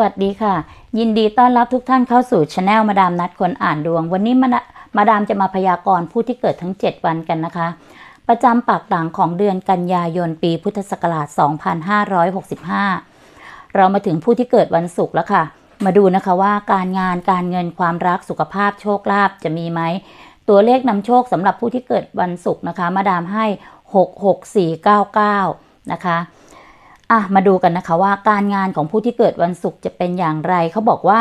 วัสดีค่ะ ยินดีต้อนรับทุกท่านเข้าสู่ช anel มาดามนัดคนอ่านดวง วันนี้มาดามาดามจะมาพยากรณ์ผู้ที่เกิดทั้ง 7 วันกันนะคะ ประจำปากหลังของเดือนกันยายนปีพุทธศักราช 2565 เรามาถึงผู้ที่เกิดวันศุกร์แล้วค่ะ มาดูนะคะว่าการงานการเงินความรักสุขภาพโชคลาภจะมีไหมตัวเลขนำโชคสำหรับผู้ที่เกิดวันศุกร์นะคะ มาดามให้ 66499 นะคะ อะมาดูกันนะคะว่าการงานของผู้ที่เกิดวันศุกร์จะเป็นอย่างไรเขาบอกว่า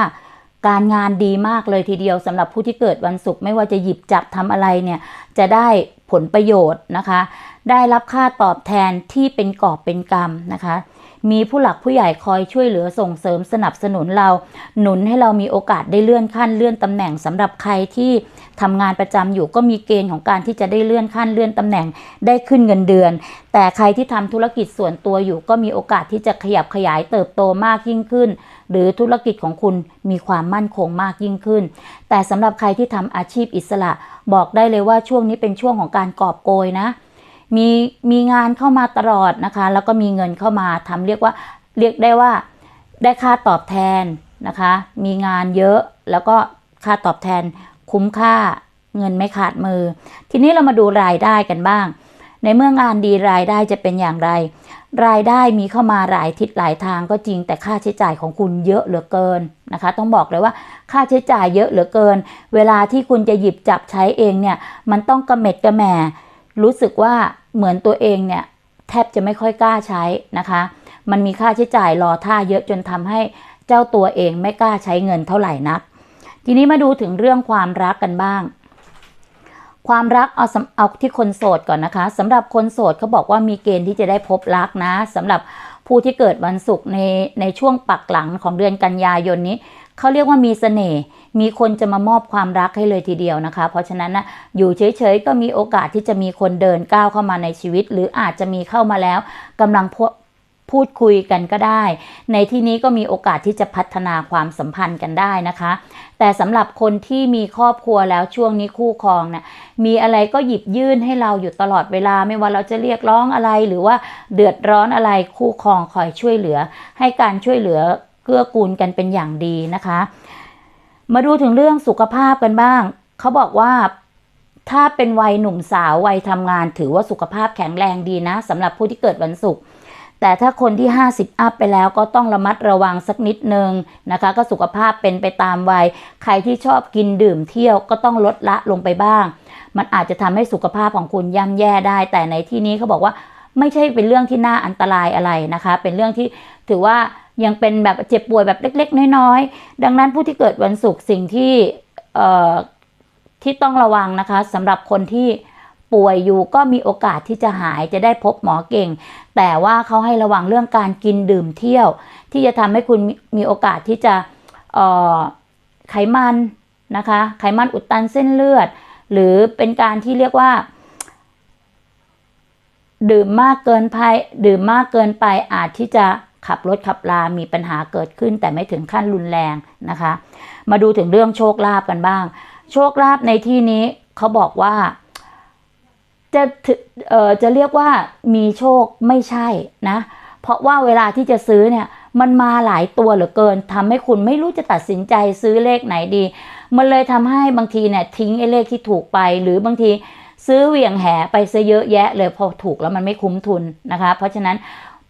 การงานดีมากเลยทีเดียวสำหรับผู้ที่เกิดวันศุกร์ไม่ว่าจะหยิบจับทำอะไรเนี่ยจะได้ผลประโยชน์นะคะ ได้รับค่าตอบแทนที่เป็นกอบเป็นกรรมนะคะ มีผู้หลักผู้ใหญ่คอยช่วยเหลือส่งเสริมสนับสนุนเรา หนุนให้เรามีโอกาสได้เลื่อนขั้นเลื่อนตำแหน่งสำหรับใครที่ทำงานประจำอยู่ก็มีเกณฑ์ของการที่จะได้เลื่อนขั้นเลื่อนตำแหน่งได้ขึ้นเงินเดือน แต่ใครที่ทำธุรกิจส่วนตัวอยู่ ก็มีโอกาสที่จะขยับขยายเติบโตมากยิ่งขึ้น หรือธุรกิจของคุณมีความมั่นคงมากยิ่งขึ้น แต่สำหรับใครที่ทำอาชีพอิสระ บอกได้เลยว่าช่วงนี้เป็นช่วงของการกอบโกยนะ มีมีงานเข้ามาตลอดนะคะ แล้วก็มีเงินเข้ามาทำเรียกว่าเรียกได้ว่าได้ค่าตอบแทนนะคะ มีงานเยอะแล้วก็ค่าตอบแทนคุ้มค่าเงินไม่ขาดมือ ทีนี้เรามาดูรายได้กันบ้าง ในเมื่องานดีรายได้จะเป็นอย่างไร รายได้มีเข้ามาหลายทิศหลายทางก็จริงแต่ค่าใช้จ่ายของคุณเยอะเหลือเกินนะคะ ต้องบอกเลยว่าค่าใช้จ่ายเยอะเหลือเกิน เวลาที่คุณจะหยิบจับใช้เองเนี่ยมันต้องกระเม็ดกระแหม่รู้สึกว่า เหมือนตัวเองเนี่ยแทบจะไม่ค่อยกล้าใช้นะคะ มันมีค่าใช้จ่ายรอท่าเยอะจนทำให้เจ้าตัวเองไม่กล้าใช้เงินเท่าไหร่นัก ทีนี้มาดูถึงเรื่องความรักกันบ้าง ความรักเอาเอาที่คนโสดก่อนนะคะสำหรับคนโสดเขาบอกว่ามีเกณฑ์ที่จะได้พบรักนะสำหรับผู้ที่เกิดวันศุกร์ในในช่วงปักหลังของเดือนกันยายนนี้ เขาเรียกว่ามีเสน่ห์มีคนจะมามอบความรักให้เลยทีเดียวนะคะ เพราะฉะนั้นนะอยู่เฉยๆก็มีโอกาสที่จะมีคนเดินก้าวเข้ามาในชีวิต หรืออาจจะมีเข้ามาแล้วกำลังพพูดคุยกันก็ได้ ในที่นี้ก็มีโอกาสที่จะพัฒนาความสัมพันธ์กันได้นะคะ แต่สำหรับคนที่มีครอบครัวแล้วช่วงนี้คู่ครองเนี่ยมีอะไรก็หยิบยื่นให้เราอยู่ตลอดเวลา ไม่ว่าเราจะเรียกร้องอะไรหรือว่าเดือดร้อนอะไรคู่ครองคอยช่วยเหลือ ให้การช่วยเหลือ เกื้อกูลกันเป็นอย่างดีนะคะ มาดูถึงเรื่องสุขภาพกันบ้าง เขาบอกว่าถ้าเป็นวัยหนุ่มสาววัยทำงาน ถือว่าสุขภาพแข็งแรงดีนะสำหรับผู้ที่เกิดวันศุกร์แต่ถ้าคนที่ 50 อัพไปแล้วก็ต้องระมัดระวังสักนิดนึงนะคะ ก็สุขภาพเป็นไปตามวัย ใครที่ชอบกินดื่มเที่ยวก็ต้องลดละลงไปบ้าง มันอาจจะทำให้สุขภาพของคุณย่ำแย่ได้ แต่ในที่นี้เขาบอกว่าไม่ใช่เป็นเรื่องที่น่าอันตรายอะไรนะคะ เป็นเรื่องที่ถือว่า ยังเป็นแบบเจ็บป่วยแบบเล็ก ๆ น้อยๆ ดังนั้นผู้ที่เกิดวันศุกร์สิ่งที่ที่ต้องระวังนะคะสำหรับคนที่ป่วยอยู่ก็มีโอกาสที่จะหายจะได้พบหมอเก่ง แต่ว่าเขาให้ระวังเรื่องการกินดื่มเที่ยว ที่จะทำให้คุณมีมีโอกาสที่จะไขมันนะคะ ไขมันอุดตันเส้นเลือด หรือเป็นการที่เรียกว่า ดื่มมากเกินไปดื่มมากเกินไปอาจที่จะ ขับรถขับลา มีปัญหาเกิดขึ้น แต่ไม่ถึงขั้นรุนแรงนะคะ มาดูถึงเรื่องโชคลาภกันบ้าง โชคลาภในที่นี้เขาบอกว่าจะถือเอ่อจะเรียกว่ามีโชคไม่ใช่นะ เพราะว่าเวลาที่จะซื้อเนี่ยมันมาหลายตัวเหลือเกินทำให้คุณไม่รู้จะตัดสินใจซื้อเลขไหนดี มันเลยทำให้บางทีเนี่ยทิ้งไอ้เลขที่ถูกไป หรือบางทีซื้อเหวี่ยงแหไปซะเยอะแยะเลยพอถูกแล้วมันไม่คุ้มทุนนะคะ เพราะฉะนั้น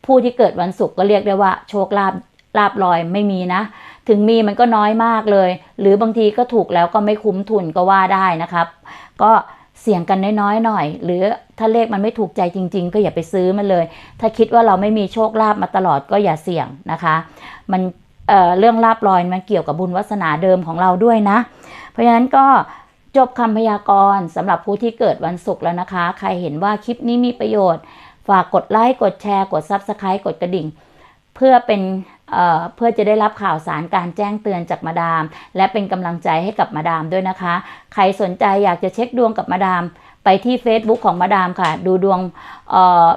ผู้ที่เกิดวันศุกร์ก็เรียกได้ว่า โชคลาภลาบลอยไม่มีนะ ถึงมีมันก็น้อยมากเลย หรือบางทีก็ถูกแล้วก็ไม่คุ้มทุนก็ว่าได้นะครับ ก็เสี่ยงกันน้อยๆหน่อย หรือถ้าเลขมันไม่ถูกใจจริง ๆ ก็อย่าไปซื้อมันเลย ถ้าคิดว่าเราไม่มีโชคลาภมาตลอดก็อย่าเสี่ยงนะคะ มันเเรื่องลาบลอยมันเกี่ยวกับบุญวาสนาเดิมของเราด้วยนะ เพราะฉะนั้นก็จบคำพยากรณ์สำหรับผู้ที่เกิดวันศุกร์แล้วนะคะ ใครเห็นว่าคลิปนี้มีประโยชน์ ฝากกดไลค์กดแชร์กด Subscribe กดกระดิ่ง เพื่อเป็นเเพื่อจะได้รับข่าวสารการแจ้งเตือนจากมาดาม และเป็นกำลังใจให้กับมาดามด้วยนะคะ ใครสนใจอยากจะเช็คดวงกับมาดาม ไปที่ Facebook ของมาดามค่ะ ดูดวงเอ่อ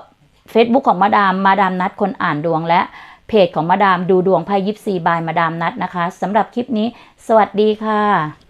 Facebook ของมาดามมาดามนัดคนอ่านดวงและเพจของมาดามดูดวงไพ่ยิปซีบายมาดามนัดนะคะสำหรับคลิปนี้ สวัสดีค่ะ